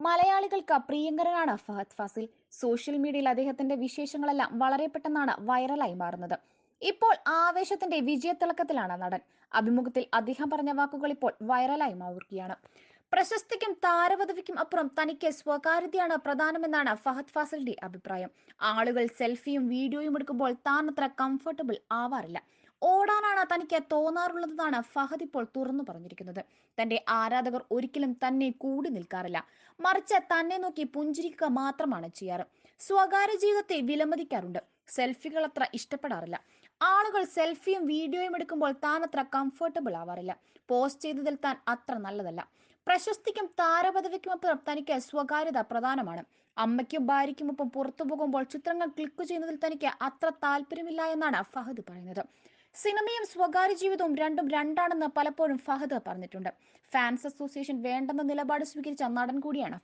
മലയാളികൾക്ക് പ്രിയങ്കരനാണ് ഫഹദ് ഫാസിൽ. സോഷ്യൽ മീഡിയയിൽ അദ്ദേഹത്തിന്റെ വിശേഷങ്ങളെല്ലാം വളരെ പെട്ടെന്നാണ് വൈറലായി മാറുന്നത്. ഇപ്പോൾ ആവേശത്തിന്റെ വിജയത്തിളക്കത്തിലാണ് നടൻ. അഭിമുഖത്തിൽ അദ്ദേഹം പറഞ്ഞ വാക്കുകൾ ഇപ്പോൾ വൈറലായി മാറുകയാണ്. പ്രശസ്തിക്കും താരപദവിക്കും അപ്പുറം തനിക്ക് സ്വകാര്യതയാണ് പ്രധാനമെന്നാണ് ഫഹദ് ഫാസിലിന്റെ അഭിപ്രായം. ആളുകൾ സെൽഫിയും വീഡിയോയും എടുക്കുമ്പോൾ താൻ അത്ര കംഫർട്ടബിൾ ആവാറില്ല. ഓടാനാണ് തനിക്ക് തോന്നാറുള്ളതെന്നാണ് ഫഹദ് ഇപ്പോൾ തുറന്നു പറഞ്ഞിരിക്കുന്നത്. തന്റെ ആരാധകർ ഒരിക്കലും തന്നെ കൂടി നിൽക്കാറില്ല. മറിച്ച് തന്നെ നോക്കി പുഞ്ചിരിക്കുക മാത്രമാണ് ചെയ്യാറ്. സ്വകാര്യ ജീവിതത്തെ വിലമതിക്കാറുണ്ട്. സെൽഫികൾ അത്ര ഇഷ്ടപ്പെടാറില്ല. ആളുകൾ സെൽഫിയും വീഡിയോയും എടുക്കുമ്പോൾ താൻ അത്ര കംഫർട്ടബിൾ ആവാറില്ല. പോസ്റ്റ് ചെയ്തതിൽ താൻ അത്ര നല്ലതല്ല. പ്രശസ്തിക്കും താരപദവിക്കുമൊപ്പം തനിക്ക് സ്വകാര്യത പ്രധാനമാണ്. അമ്മയ്ക്കും ഭാര്യയ്ക്കുമൊപ്പം പുറത്തു പോകുമ്പോൾ ചിത്രങ്ങൾ ക്ലിക്ക് ചെയ്യുന്നതിൽ തനിക്ക് അത്ര താല്പര്യമില്ല എന്നാണ് ഫഹദ് പറയുന്നത്. സിനിമയും സ്വകാര്യ ജീവിതവും രണ്ടും രണ്ടാണെന്ന് പലപ്പോഴും ഫഹദ് പറഞ്ഞിട്ടുണ്ട്. ഫാൻസ് അസോസിയേഷൻ വേണ്ടെന്ന നിലപാട് സ്വീകരിച്ച നടൻ കൂടിയാണ്